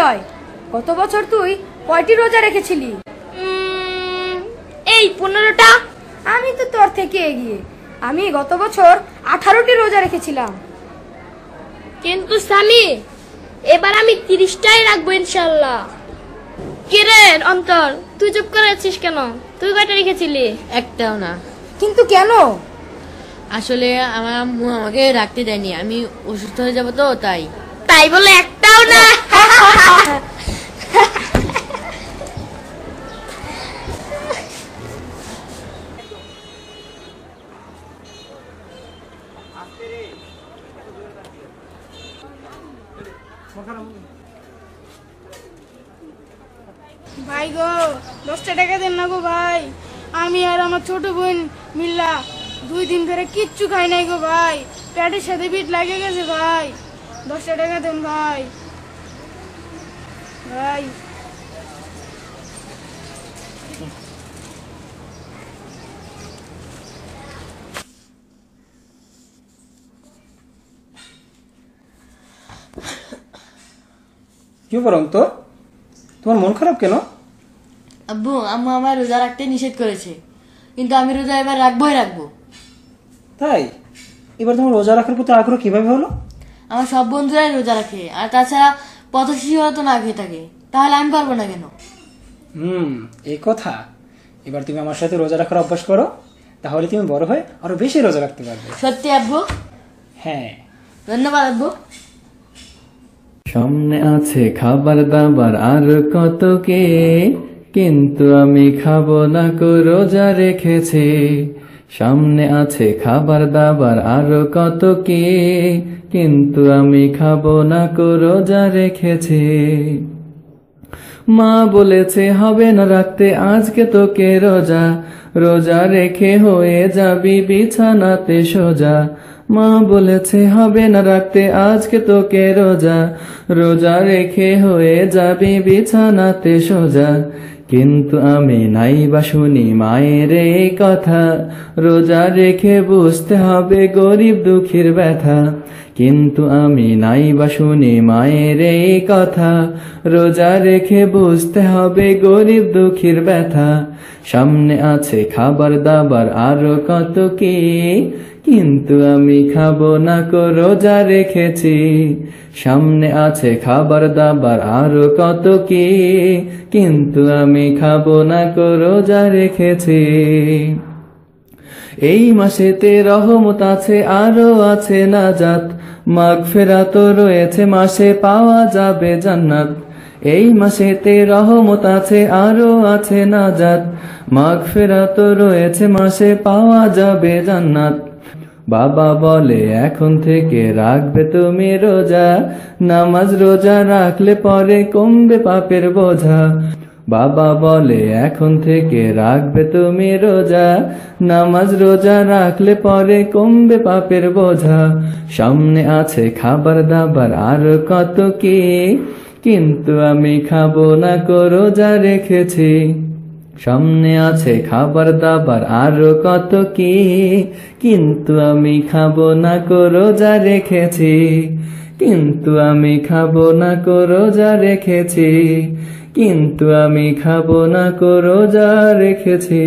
হয় গত বছর তুই কয়টি রোজা রেখেছিলি? এই পনেরোটা। আমি তো তোর থেকে এগিয়ে। আমি গত বছর আঠারোটি রোজা রেখেছিলাম। কিন্তু স্বামী এবার আমি তিরিশটাই রাখব ইনশাল্লাহ কিরে অন্তর তুই চুপ করে আছিস কেন? তুই কয়টা রেখেছিলি? একটাও না। কিন্তু কেন? আসলে আমার আম্মু আমাকে রাখতে দেয়নি। আমি অসুস্থ হয়ে যাব তো তাই। তাই বলে একটাও না। ভাই গো দশটা টাকা দেন না গো ভাই আমি আর আমার ছোট বোন মিল্লা দুই দিন ধরে কিচ্ছু খাই নাই গো ভাই পেটের সাথে বিট লাগে গেছে ভাই দশটা টাকা দেন ভাই ভাই কি বরং তো তোমার মন খারাপ কেন? আব্বু আম্মু আমার রোজা রাখতে নিষেধ করেছে। কিন্তু আমি রোজা এবার রাখবোই রাখব। তাই? এবার তোমার রোজা রাখার প্রতি আগ্রহ কীভাবে হলো? আমার সব বন্ধুরাই রোজা রাখে। আর তাছাড়া পথ শিশুরা তো না খেয়ে থাকে। তাহলে আমি পারব না কেন? হুম এই কথা। এবার তুমি আমার সাথে রোজা রাখার অভ্যাস করো তাহলে তুমি বড় হয়ে আরও বেশি রোজা রাখতে পারবে। সত্যি আব্বু? হ্যাঁ। ধন্যবাদ আব্বু। সামনে আছে খাবার দাবার আর কত কে কিন্তু আমি খাব না কো রোজা রেখেছে। সামনে আছে খাবার দাবার, আর কত কে? কিন্তু আমি খাব না কো রোজা রেখেছে। মা বলেছে, হবে না রাখতে, আজকে তোকে রোজা। রোজা রেখে হয়ে যাবি, বিছানাতে সোজা। মা বলেছে, হবে না রাখতে, আজকে তোকে রোজা। রোজা রেখে হয়ে যাবি, বিছানাতে সোজা। কিন্তু আমি নাই বা শুনি মায়ের এই কথা। রোজা রেখে বুঝতে হবে গরিব দুঃখের ব্যথা। কিন্তু আমি নাই বা শুনি মায়ের এই কথা। রোজা রেখে বুঝতে হবে গরিব দুঃখীর ব্যথা। সামনে আছে খাবার দাবার, আরও কত কি? কিন্তু আমি খাব না কো, রোজা রেখেছি। সামনে আছে খাবার দাবার, আরও কত কি? কিন্তু আমি খাব না কো, রোজা রেখেছি। এই মাসেতে রহমত আছে, আরও আছে না নাজাত। মাগ ফেরাত রয়েছে, মাসে পাওয়া যাবে জান্নাত। এই মাসেতে রহমত আছে, আরও আছে না নাজাত। মাগ ফেরাত রয়েছে, মাসে পাওয়া যাবে জান্নাত। বাবা বলে, এখন থেকে রাখবে তুমি রোজা। নামাজ রোজা রাখলে পরে কমবে পাপের বোঝা। বাবা বলে, এখন থেকে রাখবে তুমি রোজা। নামাজ রোজা রাখলে পরে কমবে পাপের বোঝা। সামনে আছে খাবার দাবার, আর কত কি? কিন্তু আমি খাব না কো রোজা রেখেছি। সামনে আছে খাবার দাবার, আরও কত কি? কিন্তু আমি খাব না কো রোজা রেখেছি। কিন্তু আমি খাব না কো রোজা রেখেছি। কিন্তু আমি খাব না করো যা রেখেছি।